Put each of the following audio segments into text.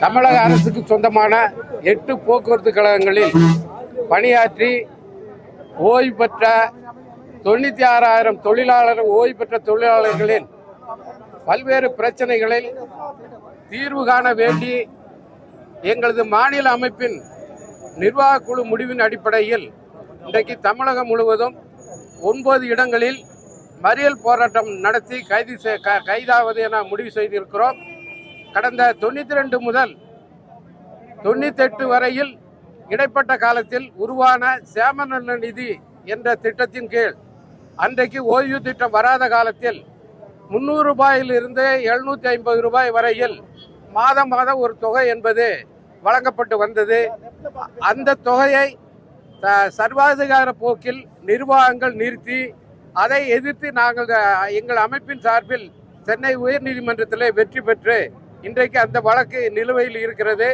தமிழக அரசுக்கு சொந்தமான எட்டு போக்குவரத்து கழகங்களில் பணியாற்றி ஓய்வு பெற்ற தொண்ணூற்றி ஆறாயிரம் தொழிலாளர் ஓய்வு பெற்ற தொழிலாளர்களின் பல்வேறு பிரச்சனைகளில் தீர்வு காண வேண்டி எங்களது மாநில அமைப்பின் நிர்வாக குழு முடிவின் அடிப்படையில் இன்றைக்கு தமிழகம் முழுவதும் ஒன்பது இடங்களில் மறியல் போராட்டம் நடத்தி கைது க- கைதாவது என முடிவு செய்திருக்கிறோம். கடந்த தொண்ணூற்றி ரெண்டு முதல் தொண்ணூத்தெட்டு வரையில் இடைப்பட்ட காலத்தில் உருவான சேமநல நிதி என்ற திட்டத்தின் கீழ் அன்றைக்கு ஓய்வு திட்டம் வராத காலத்தில் முந்நூறு ரூபாயிலிருந்து எழுநூற்றி ஐம்பது ரூபாய் வரையில் மாதம் மாதம் ஒரு தொகை என்பது வழங்கப்பட்டு வந்தது. அந்த தொகையை சர்வாதிகார போக்கில் நிர்வாகங்கள் நிறுத்தி அதை எதிர்த்து நாங்கள் எங்கள் அமைப்பின் சார்பில் சென்னை உயர்நீதிமன்றத்தில் வெற்றி பெற்று இன்றைக்கு அந்த வழக்கு நிலுவையில் இருக்கிறது.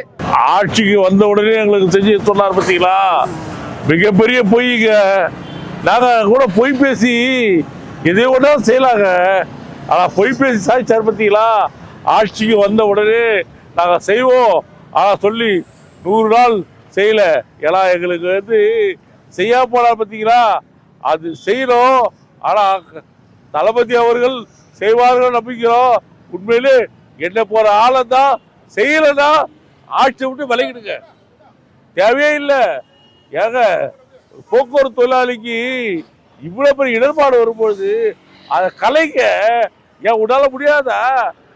ஆட்சிக்கு வந்த உடனே எங்களுக்கு செஞ்சு சொன்னார் பார்த்தீங்களா? மிகப்பெரிய பொய்ங்க. நாங்கள் கூட பொய் பேசி எதை ஒன்றா செய்யலாங்க. ஆனால் பொய் பேசி சாதிச்சார் பார்த்தீங்களா? ஆட்சிக்கு வந்த உடனே நாங்கள் செய்வோம். ஆனால் சொல்லி நூறு நாள் செய்யலை. ஏன்னா எங்களுக்கு வந்து செய்யா போனால் பார்த்தீங்களா? அது செய்யணும். ஆனால் தளபதி அவர்கள் செய்வார்கள் நம்பிக்கிறோம் உண்மையிலே என்ன போற ஆளை தான் செய்யலன்னா ஆட்சி விட்டு விலகிடுங்க. தேவையே இல்லை. ஏங்க போக்குவரத்து தொழிலாளிக்கு இவ்வளோ பெரிய இடர்பாடு வரும்பொழுது அதை கலைக்க ஏன் உடால முடியாதா?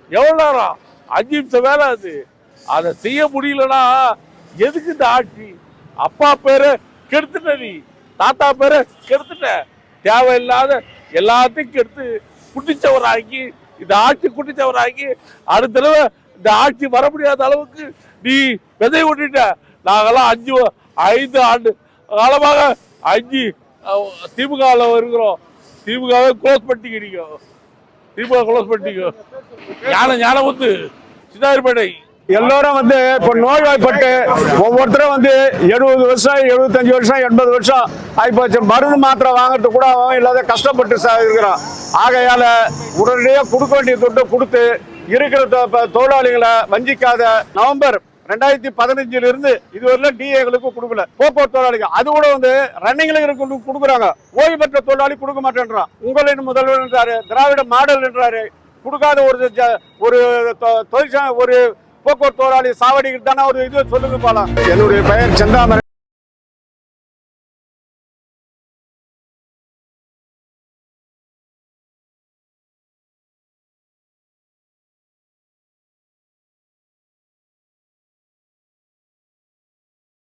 எவ்வளோ நேரம்? அஞ்சு நிமிஷம் வேலை அது. அதை செய்ய முடியலன்னா எதுக்கு இந்த ஆட்சி? அப்பா பேரை கெடுத்துட்ட நீ. தாத்தா பேரை கெடுத்துட்ட. தேவையில்லாத எல்லாத்தையும் கெடுத்து குட்டிச்சவராக்கி இந்த ஆட்சி குட்டிச்சவராக்கி அடுத்த தடவை இந்த ஆட்சி வர முடியாத அளவுக்கு நீ விதை விட்டுட்ட நாங்கெல்லாம் அஞ்சு ஐந்து ஆண்டு காலமாக அஞ்சு திமுகவில் இருக்கிறோம். திமுகவே க்ளோஸ் பண்ணிக்கிறீங்க. திமுக க்ளோஸ் பண்ணிக்க. ஞான ஞானமுத்து சிதாரிப்பேட்டை எல்லோரும் வந்து இப்போ நோய்வாய்ப்பட்டு ஒவ்வொருத்தரும் வந்து எழுபது வருஷம் எழுபத்தஞ்சு வருஷம் எண்பது வருஷம் ஆகிப்போச்சு மருந்து மாத்திரை வாங்குறதுக்கு கூட அவன் இல்லாத கஷ்டப்பட்டு ச- இருக்கிறான். ஆகையால உடனடியாக கொடுக்க வேண்டிய துட்டை கொடுத்து இருக்கிற தொழிலாளிகளை வஞ்சிக்காத நவம்பர் ரெண்டாயிரத்தி பதினஞ்சுல இருந்து இதுவரையிலும் டிஏகளுக்கு கொடுக்கல. போக்குவரத்து தொழிலாளிகள் அது கூட வந்து ரன்னிங்ல இருக்கு கொடுக்குறாங்க. ஓய்வு பெற்ற தொழிலாளி கொடுக்க மாட்டேன்றான். உங்களின் முதல்வர் என்றாரு திராவிட மாடல் என்றாரு. கொடுக்காத ஒரு ஒரு தொ- ஒரு போக்குவரத்து தொழிலாளி சாவடிக்கு தானே ஒரு இது சொல்லுங்க போலாம். என்னுடைய பெயர் செந்தாமரை.